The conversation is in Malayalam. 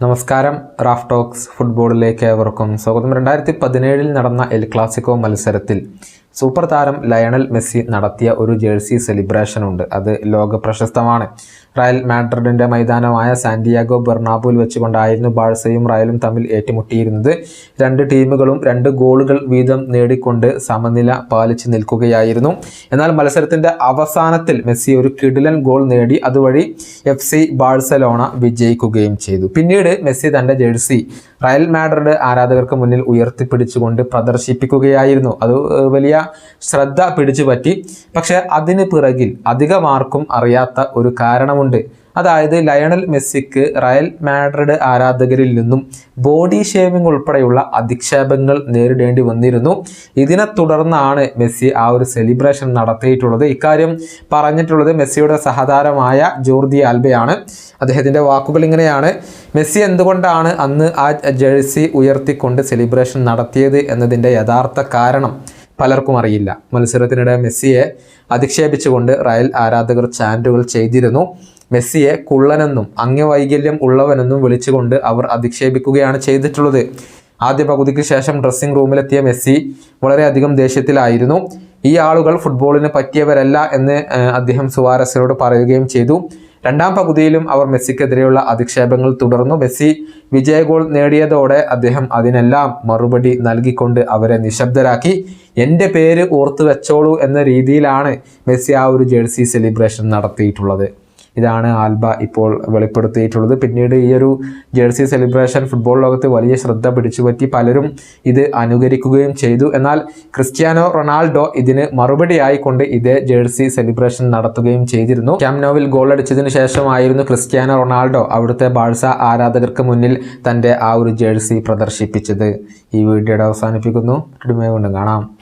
നമസ്കാരം റാഫ് ടോക്സ് ഫുട്ബോളിലേക്ക് ഏവർക്കും സ്വാഗതം. രണ്ടായിരത്തി പതിനേഴിൽ നടന്ന എൽ ക്ലാസിക്കോ മത്സരത്തിൽ സൂപ്പർ താരം ലയണൽ മെസ്സി നടത്തിയ ഒരു ജേഴ്സി സെലിബ്രേഷൻ ഉണ്ട്. അത് ലോക പ്രശസ്തമാണ് റയൽ മാഡ്രിഡിന്റെ മൈതാനമായ സാന്റിയാഗോ ബെർണാബുവിൽ വെച്ചുകൊണ്ടായിരുന്നു ബാഴ്സയും റയലും തമ്മിൽ ഏറ്റുമുട്ടിയിരുന്നത്. രണ്ട് ടീമുകളും രണ്ട് ഗോളുകൾ വീതം നേടിക്കൊണ്ട് സമനില പാലിച്ച് നിൽക്കുകയായിരുന്നു. എന്നാൽ മത്സരത്തിന്റെ അവസാനത്തിൽ മെസ്സി ഒരു കിടിലൻ ഗോൾ നേടി. അതുവഴി എഫ് സി ബാഴ്സലോണ വിജയിക്കുകയും ചെയ്തു. പിന്നീട് മെസ്സി തന്റെ ജേഴ്സി റയൽ മാഡ്രിഡ് ആരാധകർക്ക് മുന്നിൽ ഉയർത്തിപ്പിടിച്ചുകൊണ്ട് പ്രദർശിപ്പിക്കുകയായിരുന്നു. അത് വലിയ ശ്രദ്ധ പിടിച്ചു പറ്റി. പക്ഷെ അതിന് പിറകിൽ അധികമാർക്കും അറിയാത്ത ഒരു കാരണമുണ്ട്. അതായത് ലയണൽ മെസ്സിക്ക് റയൽ മാഡ്രിഡ് ആരാധകരിൽ നിന്നും ബോഡി ഷേവിംഗ് ഉൾപ്പെടെയുള്ള അധിക്ഷേപങ്ങൾ നേരിടേണ്ടി വന്നിരുന്നു. ഇതിനെ തുടർന്നാണ് മെസ്സി ആ ഒരു സെലിബ്രേഷൻ നടത്തിയിട്ടുള്ളത്. ഇക്കാര്യം പറഞ്ഞിട്ടുള്ളത് മെസ്സിയുടെ സഹതാരമായ ജോർദി ആൽബയാണ്. അദ്ദേഹത്തിന്റെ വാക്കുകൾ ഇങ്ങനെയാണ്. മെസ്സി എന്തുകൊണ്ടാണ് അന്ന് ആ ജേഴ്സി ഉയർത്തിക്കൊണ്ട് സെലിബ്രേഷൻ നടത്തിയത് എന്നതിന്റെ യഥാർത്ഥ കാരണം? പലർക്കും അറിയില്ല. മത്സരത്തിനിടെ മെസ്സിയെ അധിക്ഷേപിച്ചുകൊണ്ട് റയൽ ആരാധകർ ചാന്റുകൾ ചെയ്തിരുന്നു. മെസ്സിയെ കുള്ളനെന്നും അംഗവൈകല്യം ഉള്ളവനെന്നും വിളിച്ചുകൊണ്ട് അവർ അധിക്ഷേപിക്കുകയാണ് ചെയ്തിട്ടുള്ളത്. ആദ്യ പകുതിക്ക് ശേഷം ഡ്രസ്സിംഗ് റൂമിലെത്തിയ മെസ്സി വളരെയധികം ദേഷ്യത്തിലായിരുന്നു. ഈ ആളുകൾ ഫുട്ബോളിന് പറ്റിയവരല്ല എന്ന് അദ്ദേഹം സുവാരസിനോട് പറയുകയും ചെയ്തു. രണ്ടാം പകുതിയിലും അവർ മെസ്സിക്കെതിരെയുള്ള അധിക്ഷേപങ്ങൾ തുടർന്നു. മെസ്സി വിജയ ഗോൾ നേടിയതോടെ അദ്ദേഹം അതിനെല്ലാം മറുപടി നൽകിക്കൊണ്ട് അവരെ നിശബ്ദരാക്കി. എന്റെ പേര് ഓർത്തു വെച്ചോളൂ എന്ന രീതിയിലാണ് മെസ്സി ആ ഒരു ജേഴ്സി സെലിബ്രേഷൻ നടത്തിയിട്ടുള്ളത്. ഇതാണ് ആൽബ ഇപ്പോൾ വെളിപ്പെടുത്തിയിട്ടുള്ളത്. പിന്നീട് ഈ ഒരു ജേഴ്സി സെലിബ്രേഷൻ ഫുട്ബോൾ ലോകത്ത് വലിയ ശ്രദ്ധ പിടിച്ചുപറ്റി പലരും ഇത് അനുകരിക്കുകയും ചെയ്തു. എന്നാൽ ക്രിസ്ത്യാനോ റൊണാൾഡോ ഇതിന് മറുപടിയായിക്കൊണ്ട് ഇതേ ജേഴ്സി സെലിബ്രേഷൻ നടത്തുകയും ചെയ്തിരുന്നു. ക്യാംനോവിൽ ഗോൾ അടിച്ചതിന് ശേഷമായിരുന്നു ക്രിസ്ത്യാനോ റൊണാൾഡോ അവിടുത്തെ ബാഴ്സ ആരാധകർക്ക് മുന്നിൽ തന്റെ ആ ഒരു ജേഴ്സി പ്രദർശിപ്പിച്ചത്. ഈ വീഡിയോയുടെ അവസാനിപ്പിക്കുന്നു. വീണ്ടും കാണാം.